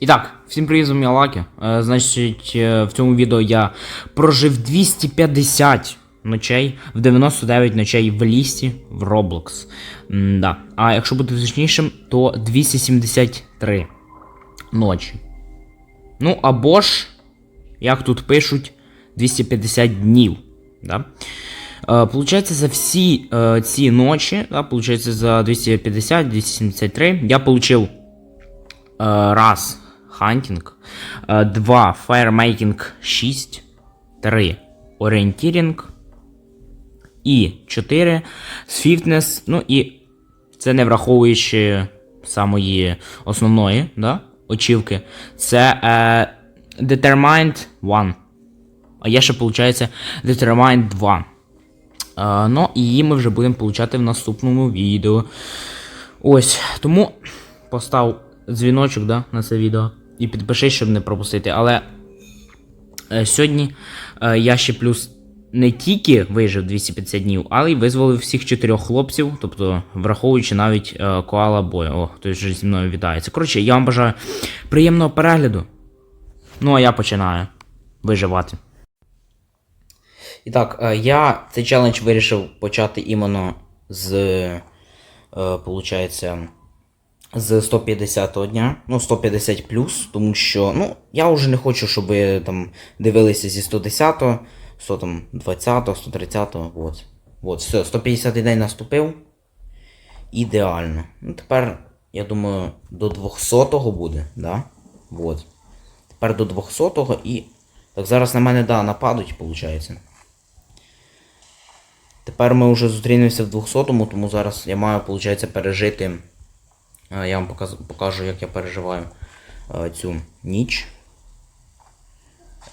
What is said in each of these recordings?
І так, всім привіт, я Лакі. Е, значить, е, в цьому відео я прожив 250 ночей, в 99 ночей в лісті в Roblox. М, да. А якщо бути точнішим, то 273 ночі. Ну, або ж, як тут пишуть, 250 днів. Да? Е, Получається, за всі е, ці ночі, да, получається, за 250-273 я получив е, раз хантінг, е, два фаєрмейкінг 6, 3 орієнтірінг і 4 сфіфтнес, ну і це не враховуючи самої основної да, очівки, це е, Determined 1. А є ще, виходить, Determined 2. Е, ну, і її ми вже будемо получати в наступному відео. Ось, тому постав дзвіночок да, на це відео і підпишись, щоб не пропустити. Але е, сьогодні е, я ще плюс не тільки вижив 250 днів, але й визволив всіх чотирьох хлопців, тобто враховуючи навіть е, коала бою. О, хтось вже зі мною вітається. Коротше, я вам бажаю приємного перегляду. Ну, а я починаю виживати. І так, е, я цей челендж вирішив почати іменно з, е, получається, з 150 дня, ну 150 плюс, тому що ну, я вже не хочу, щоб там дивилися зі 110, 120, 130, от. От, все, 150 день наступив. Ідеально. Ну, тепер, я думаю, до 200-го буде, да? От. Тепер до 200-го і. Так, зараз на мене, да, нападуть, виходить. Тепер ми вже зустрінемося в 200-му, тому зараз я маю, виходить, пережити. Я вам покажу, як я переживаю е, цю ніч.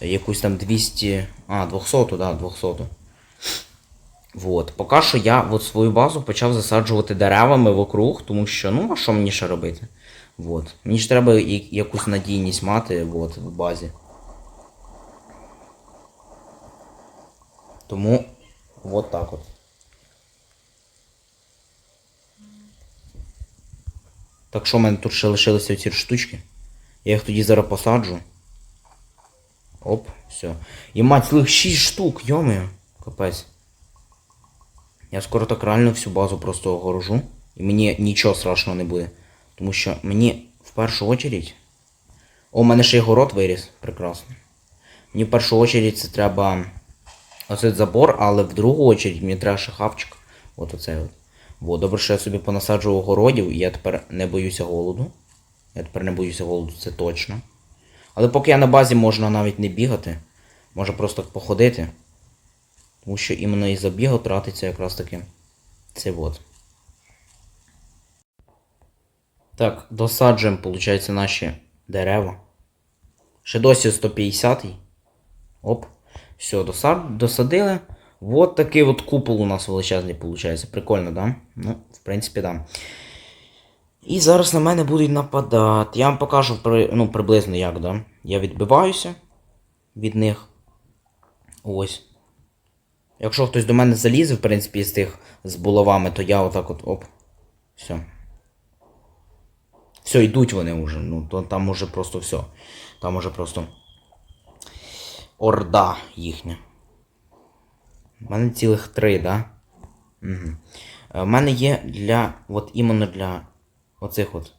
Якусь там 200. А, 200, да, 200. Вот. Поки що я от свою базу почав засаджувати деревами вокруг, тому що, ну, а що мені ще робити? Вот. Мені ж треба якусь надійність мати от, в базі. Тому от так от. Так що в мене тут ще лишилися ці штучки. Я їх тоді зараз посаджу. Оп, все. І мать цілих 6 штук, йомаю. Капець. Я скоро так реально всю базу просто огорожу. І мені нічого страшного не буде. Тому що мені в першу очередь. О, у мене ще й город виріс. Прекрасно. Мені в першу очередь це треба. Оцей забор, але в другу очередь мені треба ще хавчик. От оцей от. Во, добре, що я собі понасаджував городів, і я тепер не боюся голоду. Я тепер не боюся голоду, це точно. Але поки я на базі можна навіть не бігати. Можна просто походити. Тому що іменно із-за бігу тратиться якраз таки цей вот. Так, досаджуємо, виходить, наші дерева. Ще досі 150 Оп. Все, досад... досадили. Вот такий от купол у нас величезний виходить. Прикольно, да? Ну, в принципі, да. І зараз на мене будуть нападати. Я вам покажу при... ну, приблизно як, да? Я відбиваюся від них. Ось. Якщо хтось до мене залізе, в принципі, з тих з булавами, то я отак от оп. Все. Все, йдуть вони вже. Ну, то там уже просто все. Там уже просто. Орда їхня. У мене цілих три, да? Угу. У мене є для. От іменно для оцих от.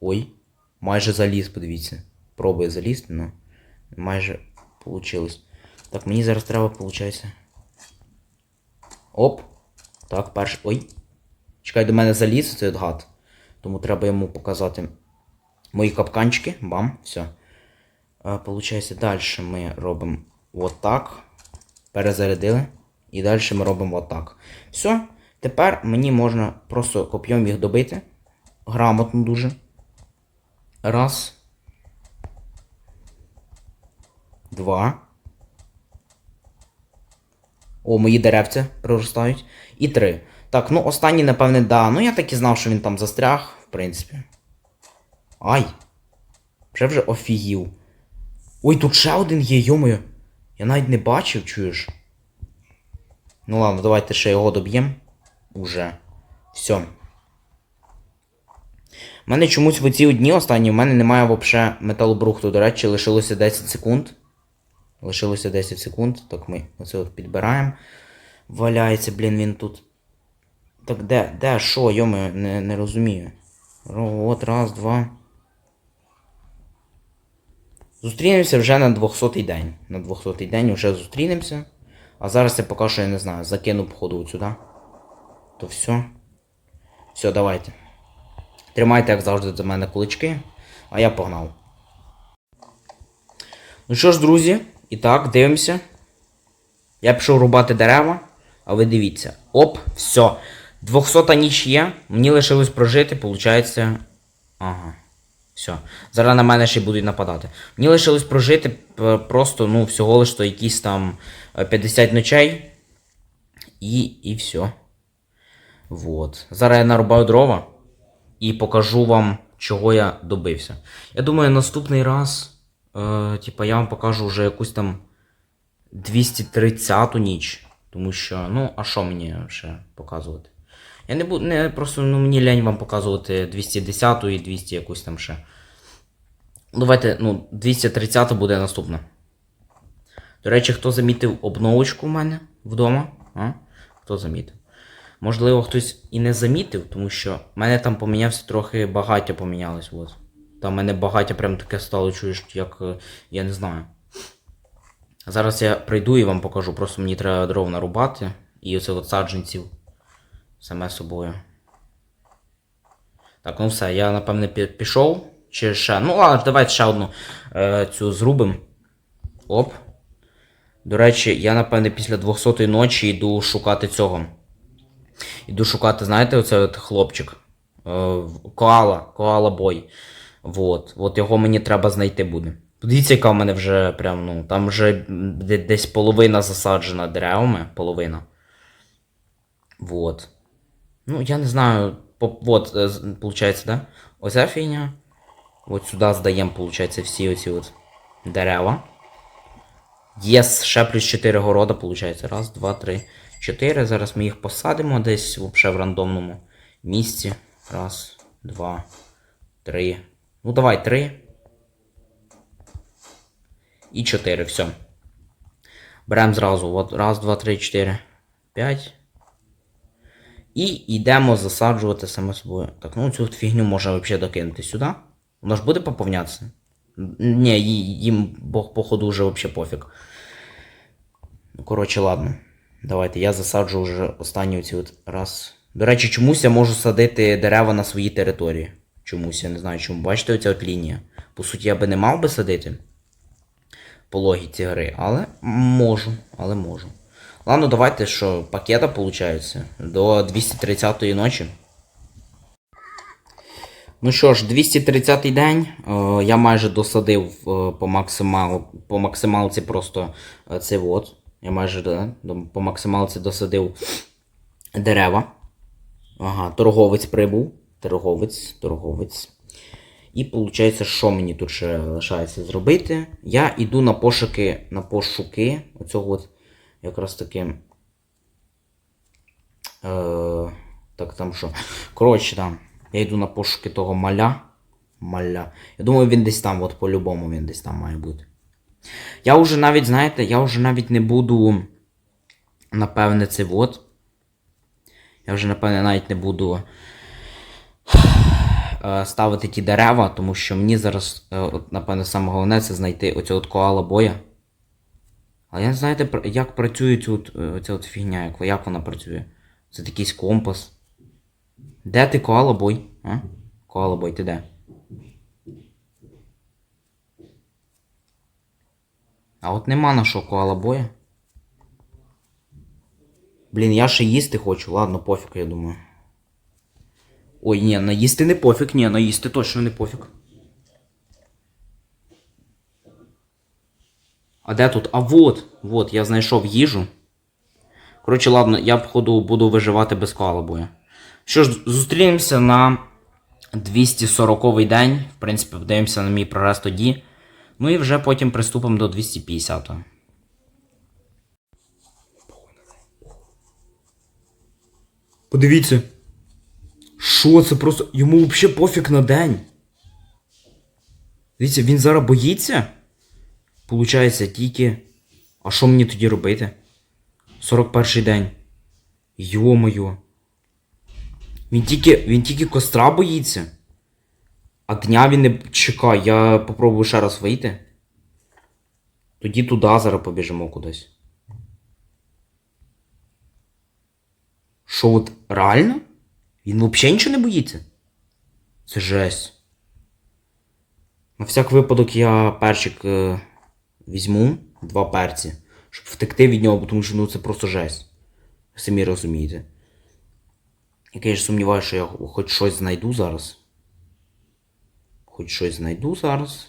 Ой. Майже заліз, подивіться. Пробує залізти, ну. Майже получилось. Так, мені зараз треба, виходить. Оп. Так, перший. Ой. Чекай, до мене заліз цей гад. Тому треба йому показати мої капканчики. Бам, все. Е, Получається, далі ми робимо отак. Перезарядили. І далі ми робимо отак. Все. Тепер мені можна просто коп'єм їх добити. Грамотно дуже. Раз. Два. О, мої деревця проростають. І три. Так, ну останній, напевне, да. Ну я так і знав, що він там застряг, в принципі. Ай! Вже вже офігів. Ой, тут ще один є, йомою. Я навіть не бачив, чуєш. Ну ладно, давайте ще його доб'ємо. Уже. Все. У мене чомусь в ці дні останні, в мене немає взагалі металобрухту. До речі, лишилося 10 секунд. Лишилося 10 секунд. Так ми оце от підбираємо. Валяється, блін, він тут. Так де? Де? Що? Йоми, не, не розумію. Ро- От, раз, два. Зустрінемося вже на 200-й день. На 200-й день вже зустрінемося. А зараз я поки що, я не знаю, закину походу сюди. То все. Все, давайте. Тримайте, як завжди, за мене кулички, а я погнав. Ну що ж, друзі, і так, дивимося. Я пішов рубати дерева, а ви дивіться. Оп, все. 200 ніч є. Мені лишилось прожити, виходить. Ага. Все. Зараз на мене ще й будуть нападати. Мені лишилось прожити просто, ну, всього лиш то якісь там е, 50 ночей. І, і все. Вот. Зараз я нарубаю дрова і покажу вам, чого я добився. Я думаю, наступний раз, е, типа, я вам покажу вже якусь там 230-ту ніч. Тому що, ну, а що мені ще показувати? Я не буду, не, просто ну, мені лень вам показувати 210 і 200 якусь там ще. Давайте, ну, 230 буде наступна. До речі, хто замітив обновочку в мене вдома? А? Хто замітив? Можливо, хтось і не замітив, тому що в мене там помінявся трохи багаття помінялось. От. Там в мене багаття прям таке стало, чуєш, як е, я не знаю. Зараз я прийду і вам покажу. Просто мені треба дров нарубати. І оце от саджанців. Саме собою. Так, ну все, я напевне пішов. Чи ще. Ну, ладно, давайте ще одну е, цю зрубим. Оп. До речі, я напевне після 200-ї ночі йду шукати цього. Іду шукати, знаєте, оцей от хлопчик. Е, коала, коала бой. Вот. От його мені треба знайти буде. Подивіться, яка в мене вже прям, ну, там вже десь половина засаджена деревами, половина. Вот. Ну, я не знаю. Вот, з- получається, да? Оця фігня. От сюди здаємо, получається, всі оці от дерева. Єс, ще плюс 4 города, виходить. Раз, два, три, чотири. Зараз ми їх посадимо десь взагалі в рандомному місці. Раз, два, три. Ну давай, три. І чотири, все. Беремо зразу. От, раз, два, три, чотири, п'ять. І йдемо засаджувати саме собою. Так, ну цю фігню можна взагалі докинути сюди. Вона ж буде поповнятися? Ні, їм походу вже взагалі пофіг. Ну, коротше, ладно. Давайте, я засаджу вже останню ці от раз. До речі, чомусь я можу садити дерева на своїй території. Чомусь, я не знаю чому. Бачите, оця от лінія. По суті, я би не мав би садити по логіці гри, але можу, але можу. Ладно, давайте, що пакета виходить до 230-ї ночі. Ну що ж, 230-й день. Е, я майже досадив е, по, максимал, по максималці просто е, це от. Я майже по максималці досадив дерева. Ага, торговець прибув. Торговець, торговець. І виходить, що мені тут ще лишається зробити? Я йду на пошуки, на пошуки оцього от якраз таки. Е, так там що. Коротше, там. Я йду на пошуки того маля. Маля. Я думаю, він десь там, от по-любому він десь там має бути. Я вже навіть, знаєте, я вже навіть не буду. Напевне, це от. Я вже, напевне, навіть не буду е, ставити ті дерева, тому що мені зараз, е, от, напевне, саме головне це знайти оцю от коала боя. Але я знаєте, як працює цю, от, е, оця от фігня, як, як вона працює. Це якийсь компас. Де ти коала бой? А? Коала бой, ти де? А от нема на що коала боя. Блін, я ще їсти хочу, ладно, пофіг, я думаю. Ой, ні, наїсти не пофіг, ні, наїсти точно не пофіг. А де тут? А вот, вот, я знайшов їжу. Коротше, ладно, я походу буду виживати без коалабоя. Що ж, зустрінемося на 240-й день. В принципі, подивимося на мій прогрес тоді. Ну і вже потім приступимо до 250-го. Подивіться. Що це просто. Йому взагалі пофіг на день. Дивіться, він зараз боїться. Получається, тільки. А що мені тоді робити? 41 день. Йо-моє. Він тільки. Він тільки костра боїться. А дня він не чекає. Я попробую ще раз вийти. Тоді туди зараз побіжимо кудись. Що от реально? Він взагалі нічого не боїться? Це жесть. На всяк випадок я перчик е, візьму, два перці, щоб втекти від нього, тому що ну, це просто жесть. Самі розумієте. Я, конечно, сумніваюся, що я хоч щось знайду зараз. Хоч щось знайду зараз.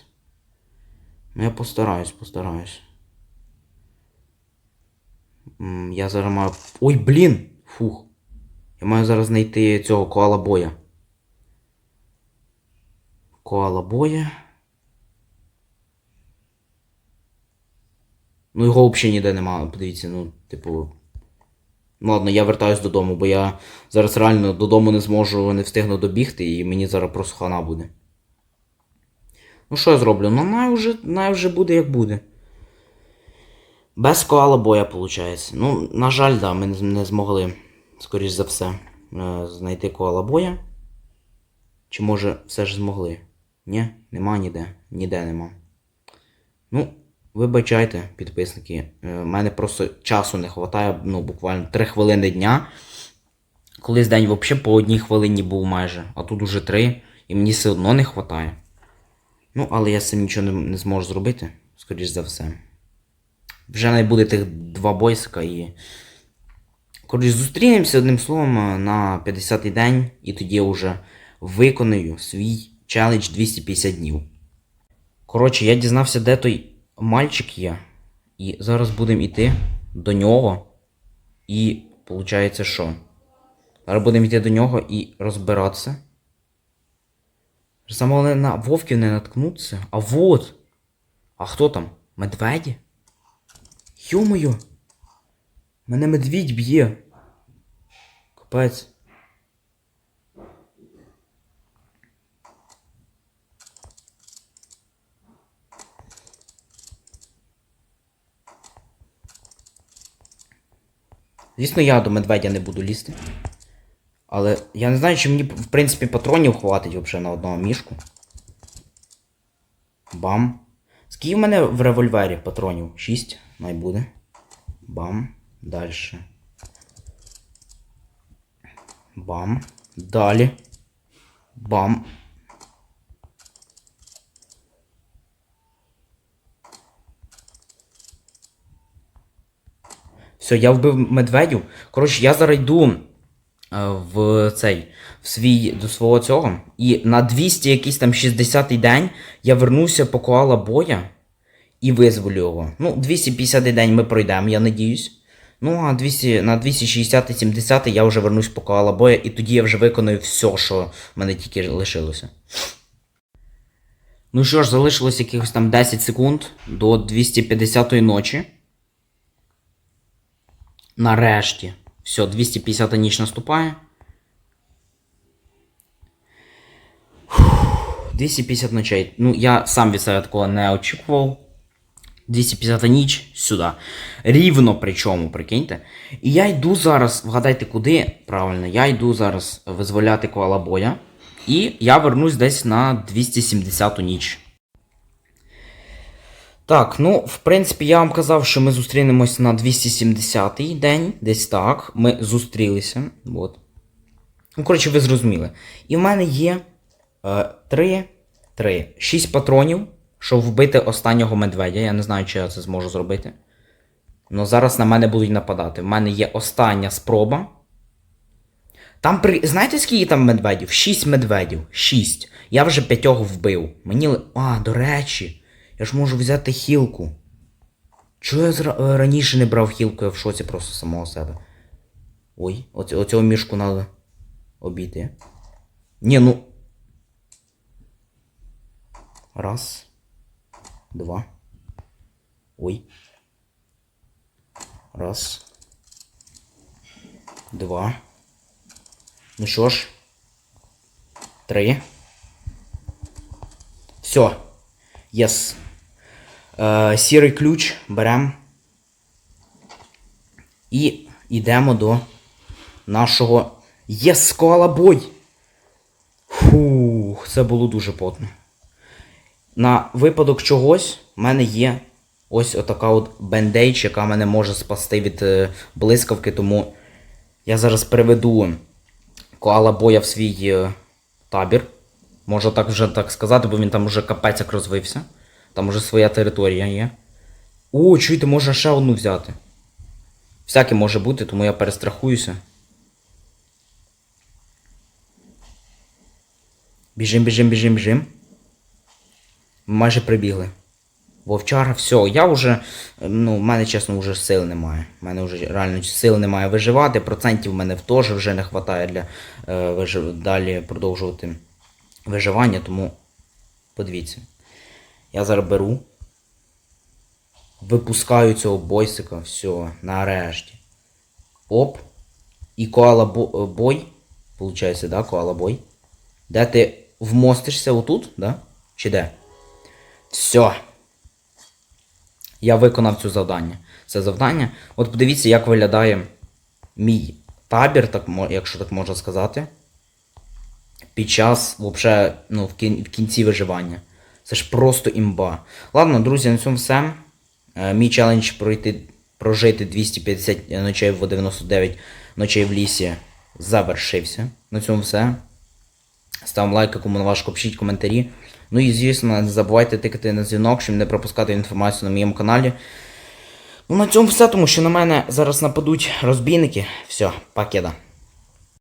Ну, я постараюсь, постараюсь. Я зараз маю. Ой, блін! Фух. Я маю зараз знайти цього коала боя. Коала боя. Ну його взагалі ніде немає, подивіться, ну, типу. Ну ладно, я вертаюсь додому, бо я зараз реально додому не зможу, не встигну добігти, і мені зараз просто хана буде. Ну що я зроблю? Ну най вже, най вже буде як буде. Без коала боя, виходить. Ну, на жаль, да, ми не- змогли, скоріш за все, е, знайти коала боя. Чи може все ж змогли? Ні, нема ніде. Ніде нема. Ну, вибачайте, підписники. У мене просто часу не вистачає, ну, буквально 3 хвилини дня. Колись день взагалі по одній хвилині був майже, а тут уже 3, і мені все одно не вистачає. Ну, але я цим нічого не, не зможу зробити, скоріш за все. Вже не буде тих два бойсика і. Коротше, зустрінемося одним словом на 50-й день, і тоді я вже виконую свій челендж 250 днів. Коротше, я дізнався, де той мальчик є. І зараз будемо йти до нього. І виходить, що? Зараз будемо йти до нього і розбиратися. Саме головне на вовків не наткнутися. А вот. А хто там? Медведі? Йо-моє! Мене медвідь б'є. Капець. Звісно, я до медведя не буду лізти. Але я не знаю, чи мені, в принципі, патронів хватить взагалі на одного мішку. Бам. Скільки в мене в револьвері патронів? 6, най буде. Бам. Дальше. Бам. Далі. Бам. Все, я вбив медведю. Коротше, я зараз йду е, в цей в свій до свого цього. І на 200 якийсь там 60-й день я вернуся по коала боя і визволю його. Ну, 250 день ми пройдемо, я надіюсь. Ну, а 200, на 260-70 я вже вернусь по коала боя, і тоді я вже виконую все, що в мене тільки лишилося. Ну що ж, залишилось якихось там 10 секунд до 250-ї ночі. Нарешті. Все, 250 ніч наступає. 250 ночей. Ну, я сам від себе такого не очікував. 250 ніч сюди. Рівно причому, прикиньте. І я йду зараз, вгадайте куди? Правильно, я йду зараз визволяти коала боя. І я вернусь десь на 270 ніч. Так, ну, в принципі, я вам казав, що ми зустрінемось на 270-й день, десь так. Ми зустрілися. От. Ну, коротше, ви зрозуміли. І в мене є е, 3, 3, 6 патронів, щоб вбити останнього медведя. Я не знаю, чи я це зможу зробити. Ну, зараз на мене будуть нападати. В мене є остання спроба. Там при. Знаєте, скільки там медведів? 6 медведів. 6. Я вже п'ятьох вбив. Мені. А, до речі. Я ж можу взяти хілку. Чого я зра... е, раніше не брав хілку, я в шоці просто самого себе. Ой, оць... оцього мішку треба обійти. Ні, ну. Раз. Два. Ой. Раз. Два. Ну що ж. Три. Все. Єс. Е, сірий ключ беремо. І йдемо до нашого Єс, бой! Фух, це було дуже потно. На випадок чогось в мене є ось отака от бендейдж, яка мене може спасти від е, блискавки, тому я зараз переведу коала боя в свій е, табір. Можу так вже так сказати, бо він там уже капець як розвився. Там уже своя територія є. О, чуєте, можна ще одну взяти. Всяке може бути, тому я перестрахуюся. Біжим, біжим, біжим, біжим. Майже прибігли. Вовчара, все, я вже, ну, в мене, чесно, вже сил немає. У мене вже реально сил немає виживати, процентів в мене теж вже не вистачає для е, вижив... далі продовжувати виживання, тому подивіться. Я зараз беру. Випускаю цього бойсика, все, нарешті. Оп. І коала е, бой. Получається, да, коала бой. Де ти вмостишся отут, да? Чи де? Все. Я виконав цю завдання. Це завдання. От подивіться, як виглядає мій табір, так, якщо так можна сказати. Під час, вообще, ну, в кінці виживання. Це ж просто імба. Ладно, друзі, на цьому все. Е, Мій челендж пройти, прожити 250 ночей в 99 ночей в лісі завершився. На цьому все. Ставимо лайк, кому на важко, пишіть коментарі. Ну і звісно, не забувайте тикати на дзвінок, щоб не пропускати інформацію на моєму каналі. Ну на цьому все, тому що на мене зараз нападуть розбійники. Все, покеда.